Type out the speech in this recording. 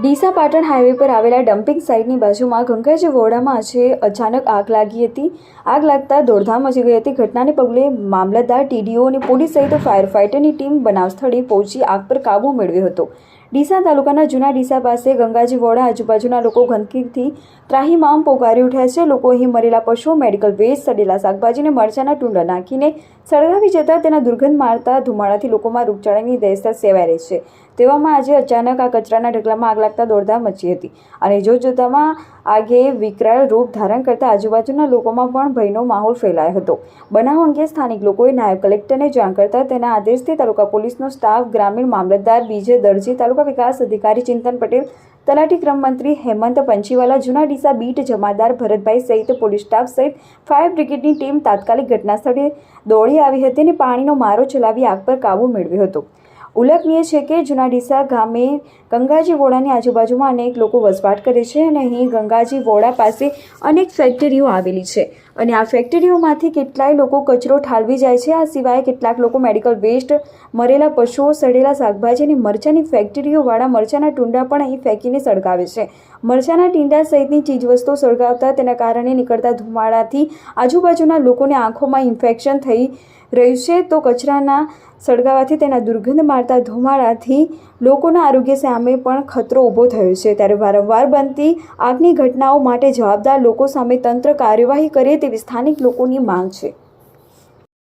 Deesa Patan highway પર આવેલા dumping સાઇટની બાજુમાં ગંગાજી વોડામાં આજે અચાનક આગ લાગી હતી. આગ લાગતા દોડધામ મચી ગઈ હતી. ઘટનાને પગલે મામલતદાર, ટીડીઓ અને પોલીસ સહિત ફાયર ફાઇટરની ટીમ બનાવ સ્થળે પહોંચી આગ પર કાબૂ મેળવ્યો હતો. ડીસા તાલુકાના જૂના ડીસા પાસે ગંગાજી વોડા આજુબાજુના લોકો ગંદકીથી ત્રાહીમામ પોકારી ઉઠ્યા છે. લોકો અહીં મરેલા પશુઓ, મેડિકલ વેસ્ટ, સડેલા શાકભાજીને મરચાના ટુંડા નાખીને સળગાવી જતા તેના દુર્ગંધ મારતા ધુમાડાથી લોકોમાં રોગચાળાની દહેશત સેવાઈ રહી છે. તેવામાં આજે અચાનક આ કચરાના ઢગલામાં આગ લાગતા દોડધામ મચી હતી અને જોતજોતામાં આગે વિકરાળ રૂપ ધારણ કરતા આજુબાજુના લોકોમાં પણ ભયનો માહોલ ફેલાયો હતો. બનાવ અંગે સ્થાનિક લોકોએ નાયબ કલેક્ટરને જાણ કરતા તેના આદેશથી તાલુકા પોલીસનો સ્ટાફ, ગ્રામીણ મામલતદાર બીજે દરજી તાલુકા વિકાસ અધિકારી ચિંતન પટેલ, તલાટી ક્રમ મંત્રી હેમંત પંચીવાલા, જૂના ડીસા બીટ જમાદાર ભરતભાઈ સહિત પોલીસ સ્ટાફ સહિત ફાયર બ્રિગેડની ટીમ તાત્કાલિક ઘટના સ્થળે દોડી આવી હતી અને પાણીનો મારો ચલાવી આગ પર કાબૂ મેળવ્યો હતો. ઉલ્લેખનીય છે કે જૂના ડીસા ગામે ગંગાજી વોડાની આજુબાજુમાં અનેક લોકો વસવાટ કરે છે અને અહીં ગંગાજી વોડા પાસે અનેક ફેક્ટરીઓ આવેલી છે. અને આ ફેક્ટરીઓમાંથી કેટલાય લોકો કચરો ઠાલવી જાય છે. આ સિવાય કેટલાક લોકો મેડિકલ વેસ્ટ, મરેલા પશુઓ, સડેલા શાકભાજી અને મરચાંની ફેક્ટરીઓવાળા મરચાંના ટુંડા પણ અહીં ફેંકીને સળગાવે છે. મરચાંના ટીંડા સહિતની ચીજવસ્તુઓ સળગાવતા તેના કારણે નીકળતા ધુમાડાથી આજુબાજુના લોકોને આંખોમાં ઇન્ફેક્શન થઈ રહ્યું છે તો કચરાના સળગાવવાથી તેના દુર્ગંધ મારતા ધુમાડાથી લોકોના આરોગ્ય સામે પણ ખતરો ઊભો થયો છે. ત્યારે વારંવાર બનતી આગની ઘટનાઓ માટે જવાબદાર લોકો સામે તંત્ર કાર્યવાહી કરે તેવી સ્થાનિક લોકોની માંગ છે.